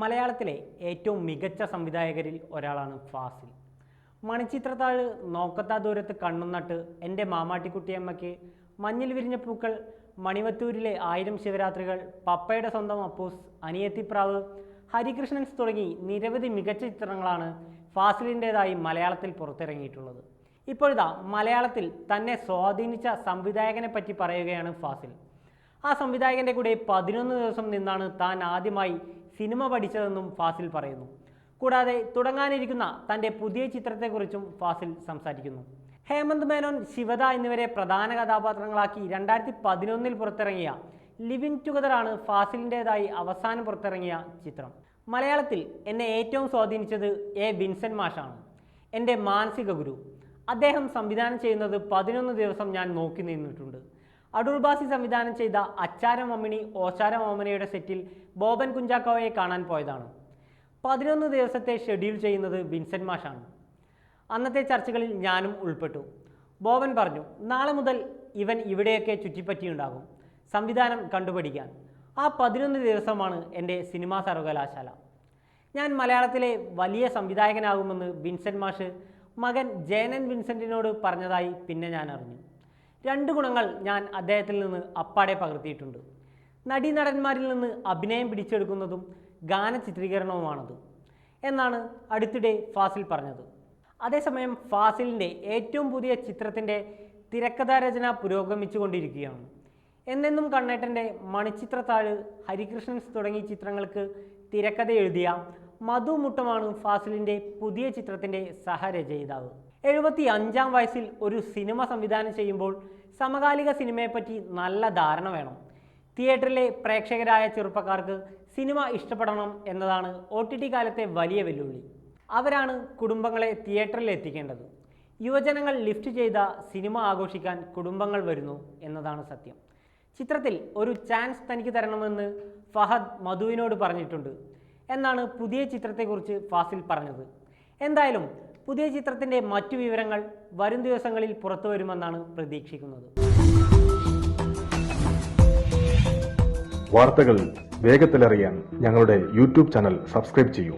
മലയാളത്തിലെ ഏറ്റവും മികച്ച സംവിധായകരിൽ ഒരാളാണ് ഫാസിൽ. മണിച്ചിത്രത്താഴ് നോക്കത്താ ദൂരത്ത് കണ്ണുന്നട്ട് എന്റെ മാമാട്ടിക്കുട്ടിയമ്മയ്ക്ക് മഞ്ഞിൽ വിരിഞ്ഞ പൂക്കൾ മണിവത്തൂരിലെ ആയിരം ശിവരാത്രികൾ പപ്പയുടെ സ്വന്തം അപ്പൂസ് അനിയത്തിപ്രാവ് ഹരികൃഷ്ണൻസ് തുടങ്ങി നിരവധി മികച്ച ചിത്രങ്ങളാണ് ഫാസിലിന്റേതായി മലയാളത്തിൽ പുറത്തിറങ്ങിയിട്ടുള്ളത്. ഇപ്പോഴിതാ മലയാളത്തിൽ തന്നെ സ്വാധീനിച്ച സംവിധായകനെ പറ്റി പറയുകയാണ് ഫാസിൽ. ആ സംവിധായകന്റെ കൂടെ പതിനൊന്ന് ദിവസം നിന്നാണ് താൻ ആദ്യമായി സിനിമ പഠിച്ചതെന്നും ഫാസിൽ പറയുന്നു. കൂടാതെ തുടങ്ങാനിരിക്കുന്ന തന്റെ പുതിയ ചിത്രത്തെക്കുറിച്ചും ഫാസിൽ സംസാരിക്കുന്നു. ഹേമന്ത് മേനോൻ ശിവദ എന്നിവരെ പ്രധാന കഥാപാത്രങ്ങളാക്കി രണ്ടായിരത്തി പതിനൊന്നിൽ പുറത്തിറങ്ങിയ ലിവിങ് ടുഗദറാണ് ഫാസിലിന്റെതായി അവസാനം പുറത്തിറങ്ങിയ ചിത്രം. മലയാളത്തിൽ എന്നെ ഏറ്റവും സ്വാധീനിച്ചത് എ വിൻസെന്റ് മാഷാണ്. എന്റെ മാനസിക ഗുരു. അദ്ദേഹം സംവിധാനം ചെയ്യുന്നത് പതിനൊന്ന് ദിവസം ഞാൻ നോക്കി നിന്നിട്ടുണ്ട്. അടൂർ ബാസി സംവിധാനം ചെയ്ത അച്ചാരം അമ്മിണി ഓശാരം ഓമനയുടെ സെറ്റിൽ ബോബൻ കുഞ്ചാക്കോയെ കാണാൻ പോയതാണ്. പതിനൊന്ന് ദിവസത്തെ ഷെഡ്യൂൾ ചെയ്യുന്നത് വിൻസെന്റ് മാഷാണ്. അന്നത്തെ ചർച്ചകളിൽ ഞാനും ഉൾപ്പെട്ടു. ബോബൻ പറഞ്ഞു നാളെ മുതൽ ഇവൻ ഇവിടെയൊക്കെ ചുറ്റിപ്പറ്റിയുണ്ടാകും. സംവിധാനം കണ്ടുപഠിക്കാൻ. ആ പതിനൊന്ന് ദിവസമാണ് എന്റെ സിനിമാ സർവകലാശാല. ഞാൻ മലയാളത്തിലെ വലിയ സംവിധായകനാകുമെന്ന് വിൻസെന്റ് മാഷ് മകൻ ജയനൻ വിൻസെന്റിനോട് പറഞ്ഞതായി പിന്നെ ഞാൻ അറിഞ്ഞു. രണ്ട് ഗുണങ്ങൾ ഞാൻ അദ്ദേഹത്തിൽ നിന്ന് അപ്പാടെ പകർത്തിയിട്ടുണ്ട്. നടീനടന്മാരിൽ നിന്ന് അഭിനയം പിടിച്ചെടുക്കുന്നതും ഗാന ചിത്രീകരണവുമാണത് എന്നാണ് അടുത്തിടെ ഫാസിൽ പറഞ്ഞത്. അതേസമയം ഫാസിലിന്റെ ഏറ്റവും പുതിയ ചിത്രത്തിന്റെ തിരക്കഥാരചന പുരോഗമിച്ചുകൊണ്ടിരിക്കുകയാണ്. എന്നെന്നും കണ്ണേട്ടന്റെ മണിച്ചിത്രത്താഴ് ഹരികൃഷ്ണൻസ് തുടങ്ങിയ ചിത്രങ്ങൾക്ക് തിരക്കഥ എഴുതിയ മധു മുട്ടമാണ് ഫാസിലിന്റെ പുതിയ ചിത്രത്തിന്റെ സഹരചയിതാവ്. എഴുപത്തി അഞ്ചാം വയസ്സിൽ ഒരു സിനിമ സംവിധാനം ചെയ്യുമ്പോൾ സമകാലിക സിനിമയെപ്പറ്റി നല്ല ധാരണ വേണം. തിയേറ്ററിലെ പ്രേക്ഷകരായ ചെറുപ്പക്കാർക്ക് സിനിമ ഇഷ്ടപ്പെടണം എന്നതാണ് ഒ ടി ടി കാലത്തെ വലിയ വെല്ലുവിളി. അവരാണ് കുടുംബങ്ങളെ തിയേറ്ററിൽ എത്തിക്കേണ്ടത്. യുവജനങ്ങൾ ലിഫ്റ്റ് ചെയ്ത സിനിമ ആഘോഷിക്കാൻ കുടുംബങ്ങൾ വരുന്നു എന്നതാണ് സത്യം. ചിത്രത്തിൽ ഒരു ചാൻസ് തനിക്ക് തരണമെന്ന് ഫഹദ് മധുവിനോട് പറഞ്ഞിട്ടുണ്ട്. എന്നാണ് പുതിയ ചിത്രത്തെക്കുറിച്ച് ഫാസിൽ പറഞ്ഞത്. എന്തായാലും പുതിയ ചിത്രത്തിന്റെ മറ്റു വിവരങ്ങൾ വരും ദിവസങ്ങളിൽ പുറത്തു വരുമെന്നാണ് പ്രതീക്ഷിക്കുന്നത്. വാർത്തകൾ വേഗത്തിലറിയാൻ ഞങ്ങളുടെ യൂട്യൂബ് ചാനൽ സബ്സ്ക്രൈബ് ചെയ്യൂ.